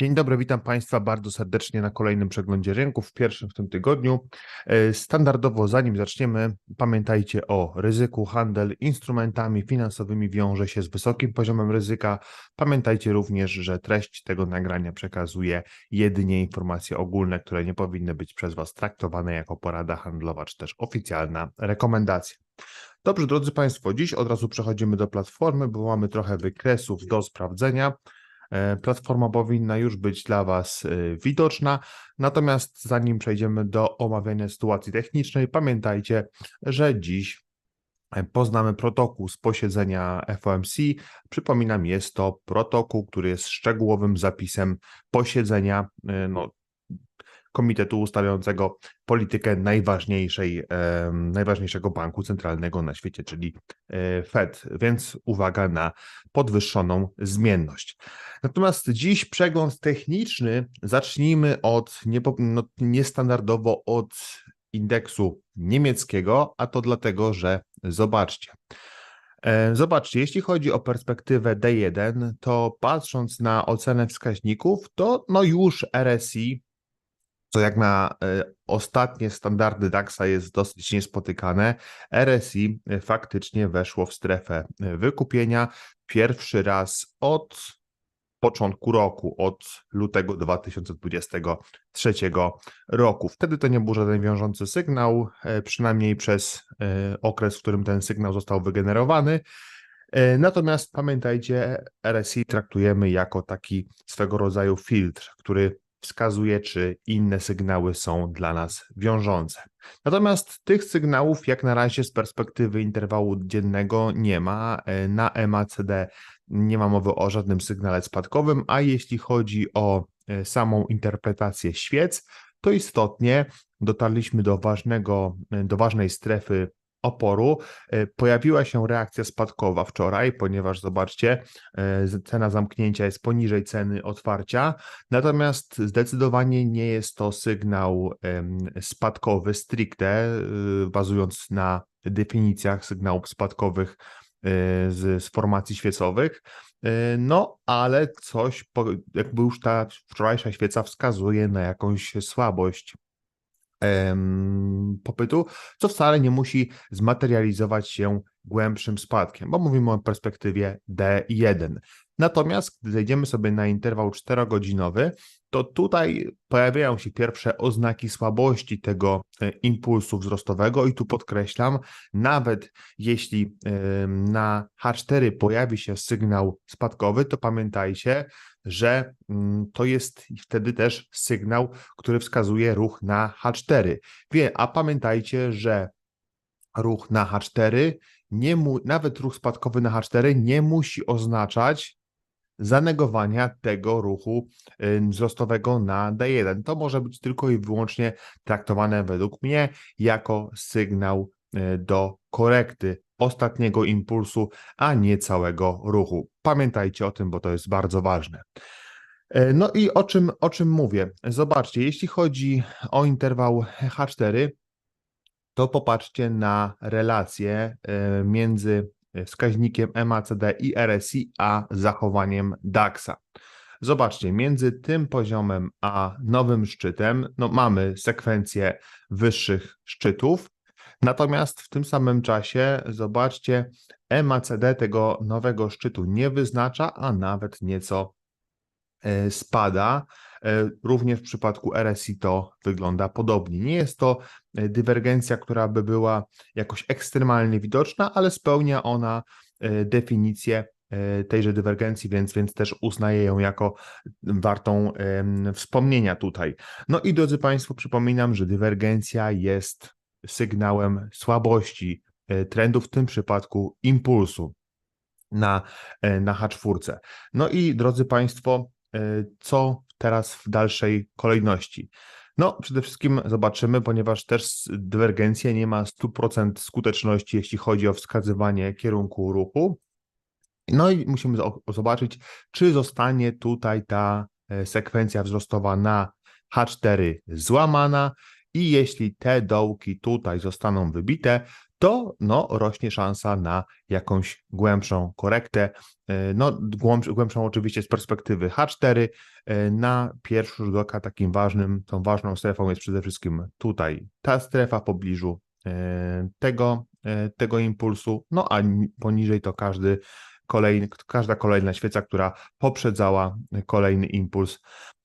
Dzień dobry, witam Państwa bardzo serdecznie na kolejnym przeglądzie rynków, w pierwszym w tym tygodniu. E, Standardowo, zanim zaczniemy, pamiętajcie o ryzyku. Handel instrumentami finansowymi wiąże się z wysokim poziomem ryzyka. Pamiętajcie również, że treść tego nagrania przekazuje jedynie informacje ogólne, które nie powinny być przez Was traktowane jako porada handlowa czy też oficjalna rekomendacja. Dobrze, drodzy Państwo, dziś od razu przechodzimy do platformy, bo mamy trochę wykresów do sprawdzenia. E, Platforma powinna już być dla Was e, widoczna. Natomiast zanim przejdziemy do omawiania sytuacji technicznej, pamiętajcie, że dziś e, poznamy protokół z posiedzenia FOMC. Przypominam, jest to protokół, który jest szczegółowym zapisem posiedzenia no, komitetu ustawiającego politykę najważniejszej, najważniejszego banku centralnego na świecie, czyli e, Fed, więc uwaga na podwyższoną zmienność. Natomiast dziś przegląd techniczny zacznijmy od no, niestandardowo od indeksu niemieckiego, a to dlatego, że zobaczcie. E, Zobaczcie, jeśli chodzi o perspektywę D1, to patrząc na ocenę wskaźników, to no już RSI co jak na e, ostatnie standardy DAX-a jest dosyć niespotykane. RSI e, faktycznie weszło w strefę e, wykupienia pierwszy raz od początku roku, od lutego 2023 roku. Wtedy to nie był żaden wiążący sygnał, przynajmniej przez okres, w którym ten sygnał został wygenerowany. Natomiast pamiętajcie, RSI traktujemy jako taki swego rodzaju filtr, który wskazuje, czy inne sygnały są dla nas wiążące. Natomiast tych sygnałów, jak na razie, z perspektywy interwału dziennego nie ma. E, na MACD nie ma mowy o żadnym sygnale spadkowym, a jeśli chodzi o e, samą interpretację świec, to istotnie dotarliśmy do ważnego, e, do ważnej strefy oporu e, pojawiła się reakcja spadkowa wczoraj, ponieważ zobaczcie, e, cena zamknięcia jest poniżej ceny otwarcia, natomiast zdecydowanie nie jest to sygnał spadkowy stricte, e, bazując na definicjach sygnałów spadkowych z, z formacji świecowych. No, ale coś, jakby już ta wczorajsza świeca wskazuje na jakąś słabość popytu, co wcale nie musi zmaterializować się głębszym spadkiem, bo mówimy o perspektywie D1. Natomiast gdy zejdziemy sobie na interwał 4-godzinowy, to tutaj pojawiają się pierwsze oznaki słabości tego e, impulsu wzrostowego i tu podkreślam, nawet jeśli na H4 pojawi się sygnał spadkowy, to pamiętajcie, że mm, to jest wtedy też sygnał, który wskazuje ruch na H4. Wie, a pamiętajcie, że ruch na H4, nie mu, nawet ruch spadkowy na H4 nie musi oznaczać zanegowania tego ruchu wzrostowego na D1. To może być tylko i wyłącznie traktowane według mnie jako sygnał y, do korekty ostatniego impulsu, a nie całego ruchu. Pamiętajcie o tym, bo to jest bardzo ważne. E, no i o czym, o czym mówię? Zobaczcie, jeśli chodzi o interwał H4, to popatrzcie na relację e, między wskaźnikiem MACD i RSI, a zachowaniem DAX-a. Zobaczcie, między tym poziomem a nowym szczytem no, mamy sekwencję wyższych szczytów, Natomiast w tym samym czasie, zobaczcie, MACD tego nowego szczytu nie wyznacza, a nawet nieco e, spada. E, również w przypadku RSI to wygląda podobnie. Nie jest to e, dywergencja, która by była jakoś ekstremalnie widoczna, ale spełnia ona definicję tejże dywergencji, więc, więc też uznaję ją jako wartą wspomnienia tutaj. No i drodzy Państwo, przypominam, że dywergencja jest sygnałem słabości e, trendu, w tym przypadku impulsu na, e, na H4. No i drodzy Państwo, e, co teraz w dalszej kolejności? No, przede wszystkim zobaczymy, ponieważ też dywergencja nie ma 100% skuteczności, jeśli chodzi o wskazywanie kierunku ruchu. No i musimy zobaczyć, czy zostanie tutaj ta sekwencja wzrostowa na H4 złamana, i jeśli te dołki tutaj zostaną wybite, to no, rośnie szansa na jakąś głębszą korektę. E, no, głębszą, oczywiście z perspektywy H4. E, na pierwszy rzut oka takim ważnym, tą ważną strefą jest przede wszystkim tutaj ta strefa w pobliżu e, tego, tego impulsu, no a poniżej to każdy kolejny, każda kolejna świeca, która poprzedzała kolejny impuls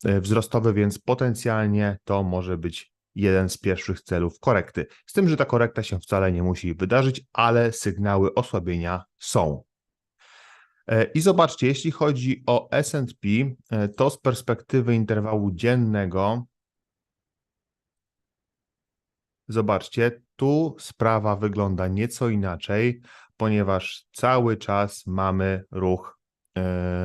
wzrostowy, więc potencjalnie to może być jeden z pierwszych celów korekty. Z tym, że ta korekta się wcale nie musi wydarzyć, ale sygnały osłabienia są. E, I zobaczcie, jeśli chodzi o SP, e, to z perspektywy interwału dziennego, zobaczcie, tu sprawa wygląda nieco inaczej, ponieważ cały czas mamy ruch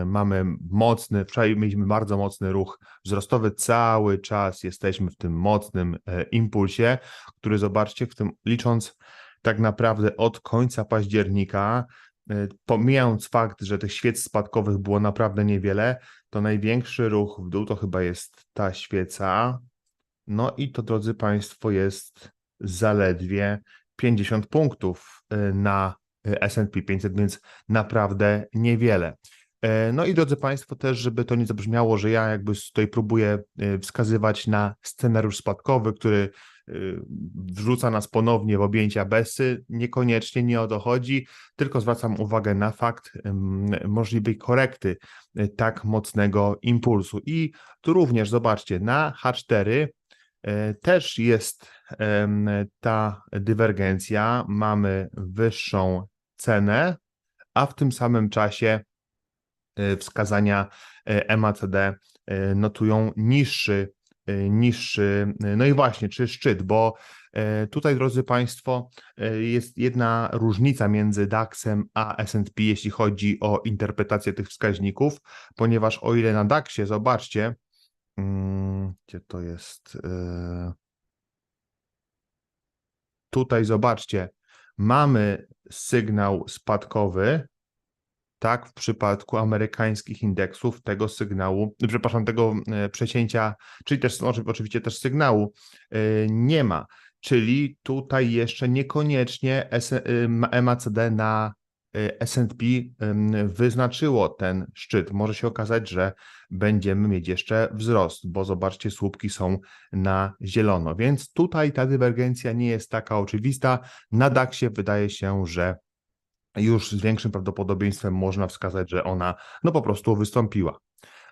mamy mocny, wczoraj mieliśmy bardzo mocny ruch wzrostowy, cały czas jesteśmy w tym mocnym e, impulsie, który zobaczcie, w tym licząc tak naprawdę od końca października, e, pomijając fakt, że tych świec spadkowych było naprawdę niewiele, to największy ruch w dół to chyba jest ta świeca. No i to, drodzy Państwo, jest zaledwie 50 punktów na S&P 500, więc naprawdę niewiele. E, no i drodzy Państwo, też, żeby to nie zabrzmiało, że ja jakby tutaj próbuję e, wskazywać na scenariusz spadkowy, który e, wrzuca nas ponownie w objęcia Bessy. Niekoniecznie nie o to chodzi, tylko zwracam uwagę na fakt możliwej korekty tak mocnego impulsu. I tu również zobaczcie, na H4 też jest ta dywergencja, mamy wyższą cenę, a w tym samym czasie wskazania e, MACD e, notują niższy, niższy, no i właśnie, czy szczyt, bo tutaj, drodzy Państwo, jest jedna różnica między DAX-em a S&P, jeśli chodzi o interpretację tych wskaźników, ponieważ o ile na DAX-ie, zobaczcie, mm, gdzie to jest, tutaj zobaczcie, mamy sygnał spadkowy, tak, w przypadku amerykańskich indeksów tego sygnału, przepraszam, tego e, przecięcia, czyli też oczywiście też sygnału e, nie ma. Czyli tutaj jeszcze niekoniecznie MACD na e, S&P wyznaczyło ten szczyt. Może się okazać, że będziemy mieć jeszcze wzrost, bo zobaczcie, słupki są na zielono. Więc tutaj ta dywergencja nie jest taka oczywista. Na DAX-ie wydaje się, że już z większym prawdopodobieństwem można wskazać, że ona no po prostu wystąpiła.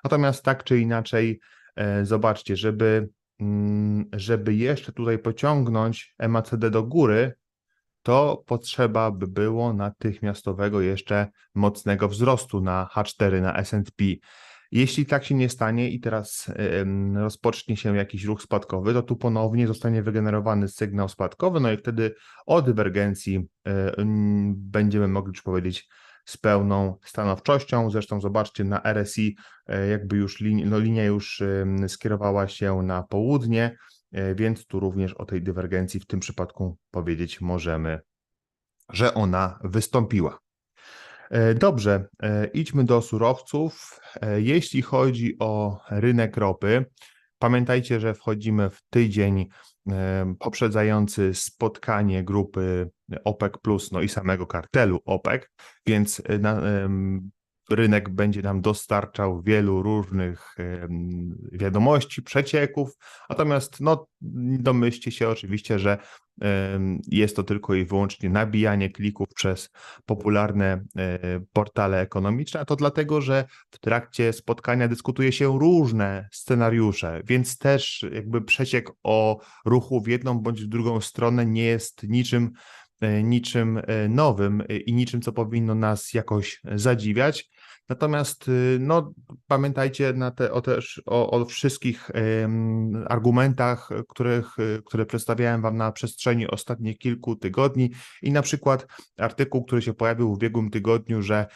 Natomiast tak czy inaczej, e, zobaczcie, żeby, mm, żeby jeszcze tutaj pociągnąć MACD do góry, to potrzeba by było natychmiastowego jeszcze mocnego wzrostu na H4, na S&P. Jeśli tak się nie stanie i teraz rozpocznie się jakiś ruch spadkowy, to tu ponownie zostanie wygenerowany sygnał spadkowy, no i wtedy o dywergencji e, będziemy mogli już powiedzieć z pełną stanowczością. Zresztą zobaczcie na RSI, e, jakby już linia, no linia już skierowała się na południe, e, więc tu również o tej dywergencji w tym przypadku powiedzieć możemy, że ona wystąpiła. E, dobrze, e, idźmy do surowców. E, jeśli chodzi o rynek ropy, pamiętajcie, że wchodzimy w tydzień poprzedzający spotkanie grupy OPEC, no i samego kartelu OPEC, więc na, rynek będzie nam dostarczał wielu różnych wiadomości, przecieków, natomiast no, domyślcie się oczywiście, że jest to tylko i wyłącznie nabijanie klików przez popularne e, portale ekonomiczne, a to dlatego, że w trakcie spotkania dyskutuje się różne scenariusze, więc też jakby przeciek o ruchu w jedną bądź w drugą stronę nie jest niczym niczym e, nowym i niczym, co powinno nas jakoś zadziwiać. Natomiast no, pamiętajcie na te, o, też, o, o wszystkich argumentach, których, które przedstawiałem Wam na przestrzeni ostatnich kilku tygodni i na przykład artykuł, który się pojawił w ubiegłym tygodniu, że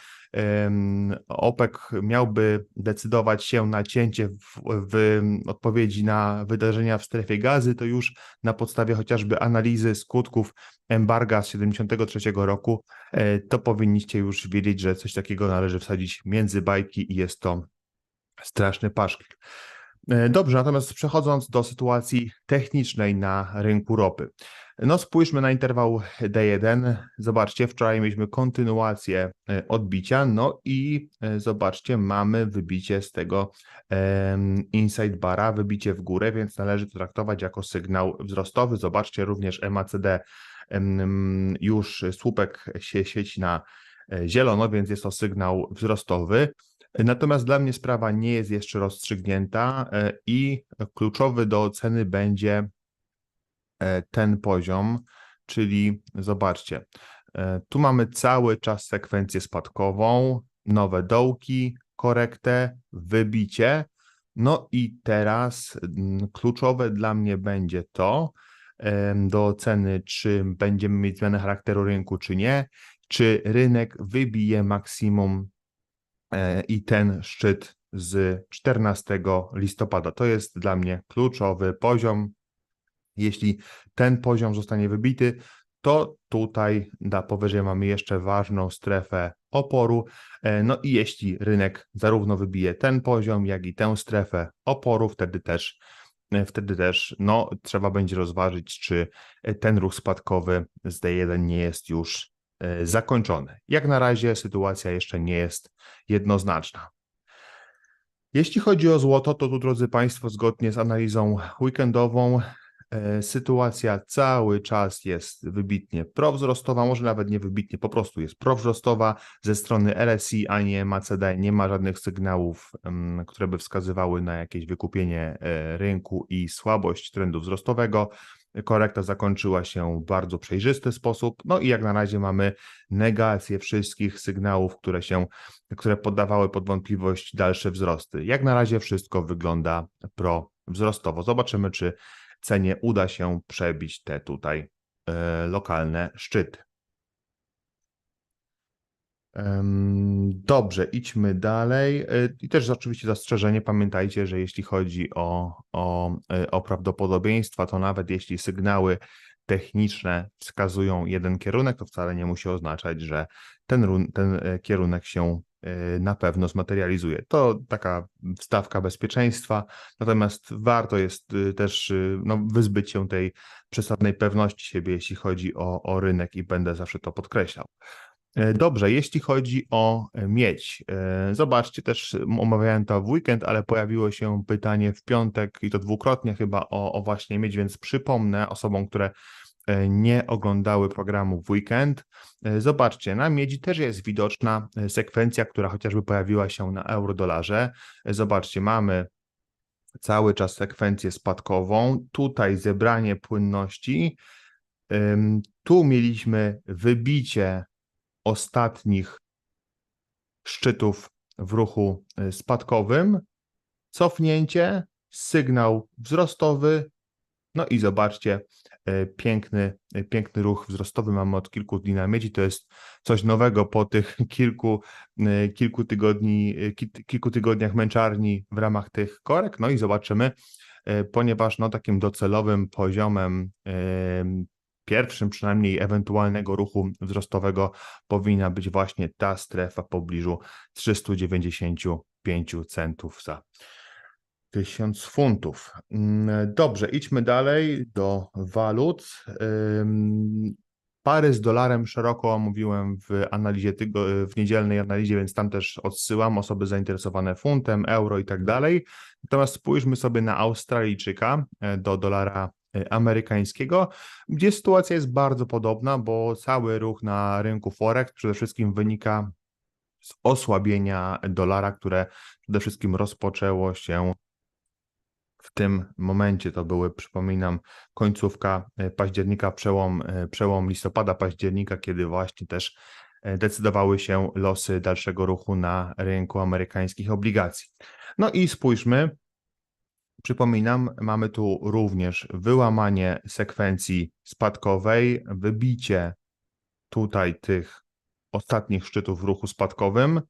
OPEC miałby decydować się na cięcie w, w, odpowiedzi na wydarzenia w strefie gazy, to już na podstawie chociażby analizy skutków embarga z 1973 roku, e, to powinniście już wiedzieć, że coś takiego należy wsadzić między bajki i jest to straszny paszkwil. E, Dobrze, natomiast przechodząc do sytuacji technicznej na rynku ropy. No spójrzmy na interwał D1. Zobaczcie, wczoraj mieliśmy kontynuację e, odbicia, no i e, zobaczcie, mamy wybicie z tego inside bara, wybicie w górę, więc należy to traktować jako sygnał wzrostowy. Zobaczcie również MACD już słupek się świeci na zielono, więc jest to sygnał wzrostowy. Natomiast dla mnie sprawa nie jest jeszcze rozstrzygnięta e, i kluczowy do oceny będzie e, ten poziom, czyli zobaczcie, e, tu mamy cały czas sekwencję spadkową, nowe dołki, korektę, wybicie. No i teraz kluczowe dla mnie będzie to do oceny, czy będziemy mieć zmianę charakteru rynku, czy nie, czy rynek wybije maksimum i ten szczyt z 14 listopada. To jest dla mnie kluczowy poziom. Jeśli ten poziom zostanie wybity, to tutaj da powyżej mamy jeszcze ważną strefę oporu. E, No i jeśli rynek zarówno wybije ten poziom, jak i tę strefę oporu, wtedy też e, wtedy też no, trzeba będzie rozważyć, czy e, ten ruch spadkowy z D1 nie jest już e, zakończony. Jak na razie sytuacja jeszcze nie jest jednoznaczna. Jeśli chodzi o złoto, to tu, drodzy Państwo, zgodnie z analizą weekendową, e, sytuacja cały czas jest wybitnie prowzrostowa, może nawet nie wybitnie, po prostu jest prowzrostowa. Ze strony RSI ani MACD nie ma żadnych sygnałów, które by wskazywały na jakieś wykupienie e, rynku i słabość trendu wzrostowego. Korekta zakończyła się w bardzo przejrzysty sposób. No i jak na razie mamy negację wszystkich sygnałów, które się, które poddawały pod wątpliwość dalsze wzrosty. Jak na razie wszystko wygląda prowzrostowo. Zobaczymy, czy cenie uda się przebić te tutaj e, lokalne szczyty. Dobrze, idźmy dalej. E, I też oczywiście zastrzeżenie, pamiętajcie, że jeśli chodzi o, o, e, o prawdopodobieństwa, to nawet jeśli sygnały techniczne wskazują jeden kierunek, to wcale nie musi oznaczać, że ten, ten e, kierunek się na pewno zmaterializuje. To taka wstawka bezpieczeństwa, natomiast warto jest też no, wyzbyć się tej przesadnej pewności siebie, jeśli chodzi o, o rynek i będę zawsze to podkreślał. E, Dobrze, jeśli chodzi o e, miedź, e, zobaczcie, też omawiałem to w weekend, ale pojawiło się pytanie w piątek i to dwukrotnie chyba o, o właśnie miedź, więc przypomnę osobom, które nie oglądały programu w weekend. Zobaczcie, na miedzi też jest widoczna sekwencja, która chociażby pojawiła się na euro-dolarze. Zobaczcie, mamy cały czas sekwencję spadkową, tutaj zebranie płynności, tu mieliśmy wybicie ostatnich szczytów w ruchu y, spadkowym, cofnięcie, sygnał wzrostowy, no i zobaczcie, y, piękny, y, piękny ruch wzrostowy mamy od kilku dni na miedzi, to jest coś nowego po tych kilku, kilku, tygodni, ki- kilku tygodniach męczarni w ramach tych korek, no i zobaczymy, ponieważ no takim docelowym poziomem pierwszym przynajmniej ewentualnego ruchu wzrostowego powinna być właśnie ta strefa w pobliżu 395 centów za 1000 funtów. Mm, Dobrze, idźmy dalej do walut. Pary z dolarem szeroko omówiłem w analizie w niedzielnej analizie, więc tam też odsyłam osoby zainteresowane funtem, euro i tak dalej. Natomiast spójrzmy sobie na Australijczyka e, do dolara amerykańskiego, gdzie sytuacja jest bardzo podobna, bo cały ruch na rynku Forex przede wszystkim wynika z osłabienia dolara, które przede wszystkim rozpoczęło się w tym momencie. To były, przypominam, końcówka e, października, przełom, e, przełom listopada, października, kiedy właśnie też e, decydowały się losy dalszego ruchu na rynku amerykańskich obligacji. No i spójrzmy, Przypominam, mamy tu również wyłamanie sekwencji spadkowej, wybicie tutaj tych ostatnich szczytów w ruchu spadkowym.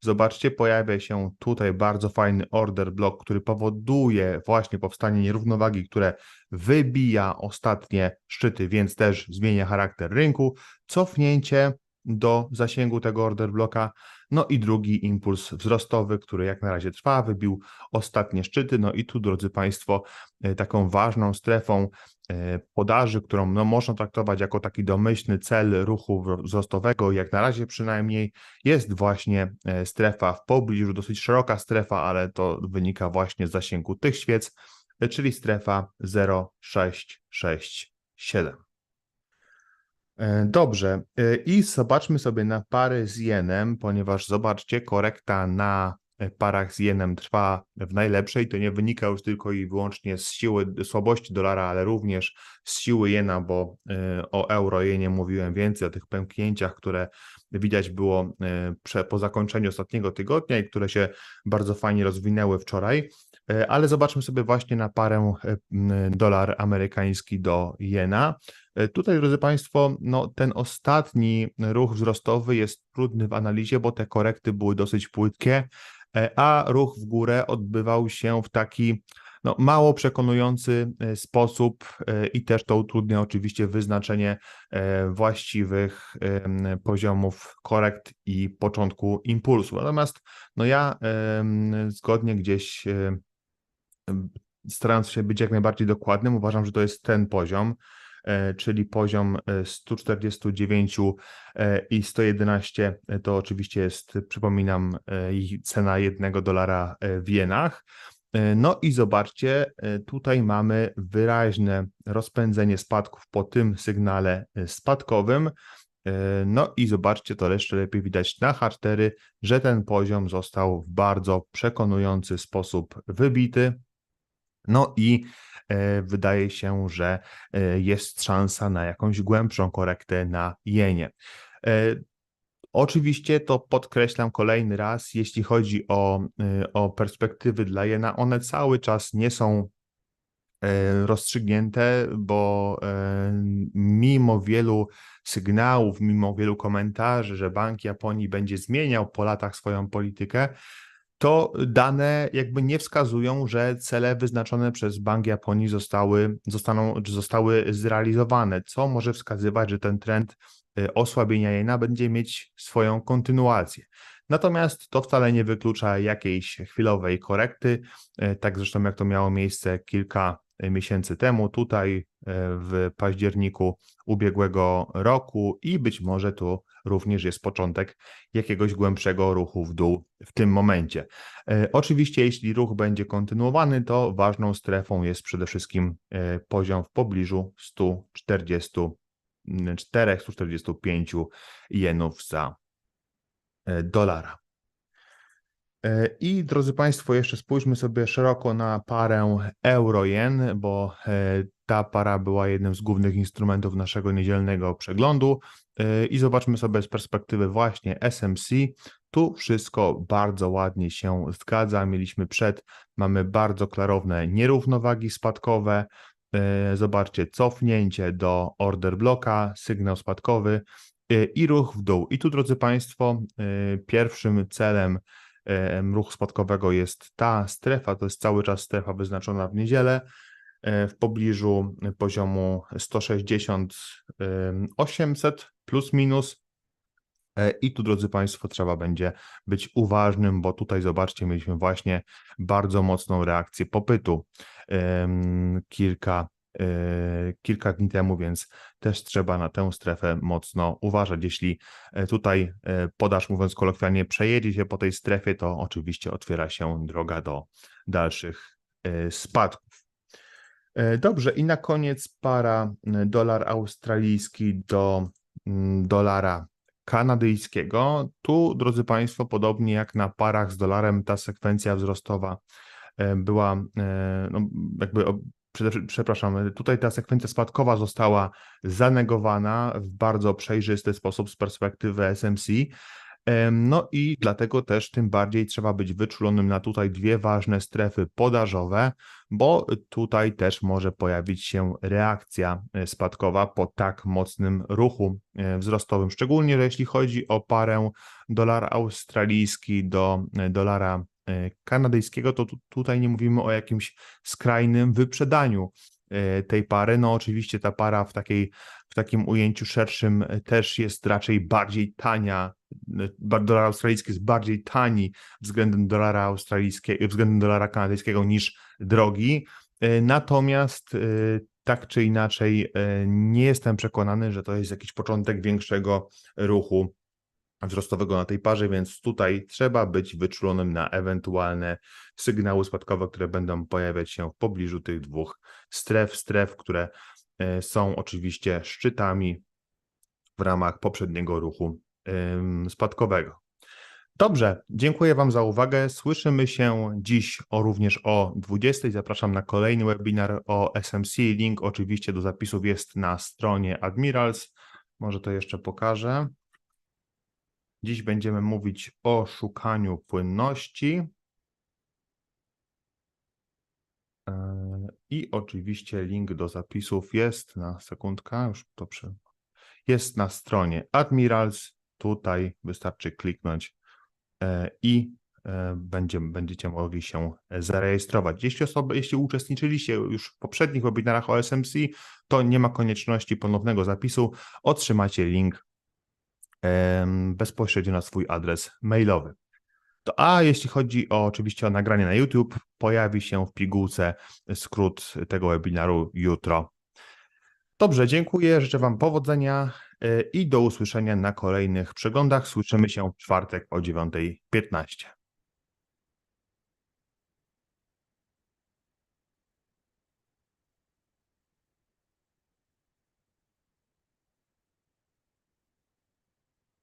Zobaczcie, pojawia się tutaj bardzo fajny order block, który powoduje właśnie powstanie nierównowagi, które wybija ostatnie szczyty, więc też zmienia charakter rynku. Cofnięcie, do zasięgu tego order bloka. No i drugi impuls wzrostowy, który jak na razie trwa, wybił ostatnie szczyty. No i tu, drodzy Państwo, e, taką ważną strefą e, podaży, którą no, można traktować jako taki domyślny cel ruchu wzrostowego, jak na razie przynajmniej, jest właśnie e, strefa w pobliżu, dosyć szeroka strefa, ale to wynika właśnie z zasięgu tych świec, czyli strefa 0,667. E, dobrze. E, I zobaczmy sobie na pary z jenem, ponieważ zobaczcie, korekta na e, parach z jenem trwa w najlepszej. To nie wynika już tylko i wyłącznie z siły słabości dolara, ale również z siły jena, bo o euro jenie mówiłem więcej, o tych pęknięciach, które widać było po zakończeniu ostatniego tygodnia i które się bardzo fajnie rozwinęły wczoraj. Ale zobaczmy sobie właśnie na parę dolar amerykański do jena. E, tutaj, drodzy Państwo, no, ten ostatni ruch wzrostowy jest trudny w analizie, bo te korekty były dosyć płytkie, e, a ruch w górę odbywał się w taki no, mało przekonujący e, sposób i też to utrudnia oczywiście wyznaczenie właściwych poziomów korekt i początku impulsu. Natomiast no ja zgodnie gdzieś starając się być jak najbardziej dokładnym, uważam, że to jest ten poziom. E, czyli poziom 149 e, e, i 111 to oczywiście jest, przypominam, cena jednego dolara w jenach. No i zobaczcie, tutaj mamy wyraźne rozpędzenie spadków po tym sygnale spadkowym. No i zobaczcie, to jeszcze lepiej widać na H4, że ten poziom został w bardzo przekonujący sposób wybity. No i E, wydaje się, że e, jest szansa na jakąś głębszą korektę na jenie. E, oczywiście to podkreślam kolejny raz, jeśli chodzi o, o perspektywy dla jena, one cały czas nie są rozstrzygnięte, bo mimo wielu sygnałów, mimo wielu komentarzy, że Bank Japonii będzie zmieniał po latach swoją politykę, to dane jakby nie wskazują, że cele wyznaczone przez Bank Japonii zostały, zostaną, zostały zrealizowane, co może wskazywać, że ten trend y, osłabienia jena będzie mieć swoją kontynuację. Natomiast to wcale nie wyklucza jakiejś chwilowej korekty, y, tak zresztą jak to miało miejsce kilka miesięcy temu, tutaj y, w październiku ubiegłego roku i być może tu również jest początek jakiegoś głębszego ruchu w dół w tym momencie. E, oczywiście, jeśli ruch będzie kontynuowany, to ważną strefą jest przede wszystkim e, poziom w pobliżu 144-145 jenów za e, dolara. I drodzy Państwo, jeszcze spójrzmy sobie szeroko na parę euro-jen, bo ta para była jednym z głównych instrumentów naszego niedzielnego przeglądu. Yy, I zobaczmy sobie z perspektywy właśnie SMC. Tu wszystko bardzo ładnie się zgadza. Mieliśmy przed, mamy bardzo klarowne nierównowagi spadkowe. Zobaczcie, cofnięcie do order bloka, sygnał spadkowy i ruch w dół. I tu, drodzy Państwo, pierwszym celem ruchu spadkowego jest ta strefa, to jest cały czas strefa wyznaczona w niedzielę. W pobliżu poziomu 160 800 plus minus. E, I tu, drodzy Państwo, trzeba będzie być uważnym, bo tutaj zobaczcie, mieliśmy właśnie bardzo mocną reakcję popytu kilka, kilka dni temu, więc też trzeba na tę strefę mocno uważać. Jeśli tutaj podaż, mówiąc kolokwialnie, przejedzie się po tej strefie, to oczywiście otwiera się droga do dalszych spadków. E, dobrze, i na koniec para e, dolar australijski do mm, dolara kanadyjskiego. Tu, drodzy Państwo, podobnie jak na parach z dolarem, ta sekwencja wzrostowa e, była, no, jakby, przepraszam, tutaj ta sekwencja spadkowa została zanegowana w bardzo przejrzysty sposób z perspektywy SMC. No i dlatego też tym bardziej trzeba być wyczulonym na tutaj dwie ważne strefy podażowe, bo tutaj też może pojawić się reakcja e, spadkowa po tak mocnym ruchu e, wzrostowym, szczególnie jeśli chodzi o parę dolar australijski do e, dolara kanadyjskiego, to tutaj nie mówimy o jakimś skrajnym wyprzedaniu e, tej pary. No oczywiście ta para w takiej, w takim ujęciu szerszym e, też jest raczej bardziej tania. e, Dolar australijski jest bardziej tani względem dolara australijskiego, względem dolara kanadyjskiego niż drogi. E, Natomiast e, tak czy inaczej e, nie jestem przekonany, że to jest jakiś początek większego ruchu wzrostowego na tej parze, więc tutaj trzeba być wyczulonym na ewentualne sygnały spadkowe, które będą pojawiać się w pobliżu tych dwóch stref, stref, które e, są oczywiście szczytami w ramach poprzedniego ruchu spadkowego. Dobrze, dziękuję Wam za uwagę. Słyszymy się dziś o również o 20. Zapraszam na kolejny webinar o SMC. Link oczywiście do zapisów jest na stronie Admirals. Może to jeszcze pokażę. Dziś będziemy mówić o szukaniu płynności. Eee, I oczywiście link do zapisów jest na sekundkę, już to przy... jest na stronie Admirals. Tutaj wystarczy kliknąć e, i e, będzie, będziecie mogli się zarejestrować. Jeśli osoby, jeśli uczestniczyliście już w poprzednich webinarach o SMC, to nie ma konieczności ponownego zapisu. Otrzymacie link bezpośrednio na swój adres mailowy. To, a jeśli chodzi o oczywiście o nagranie na YouTube, pojawi się w pigułce skrót tego webinaru jutro. Dobrze, dziękuję, życzę Wam powodzenia e, i do usłyszenia na kolejnych przeglądach. Słyszymy się w czwartek o 9.15.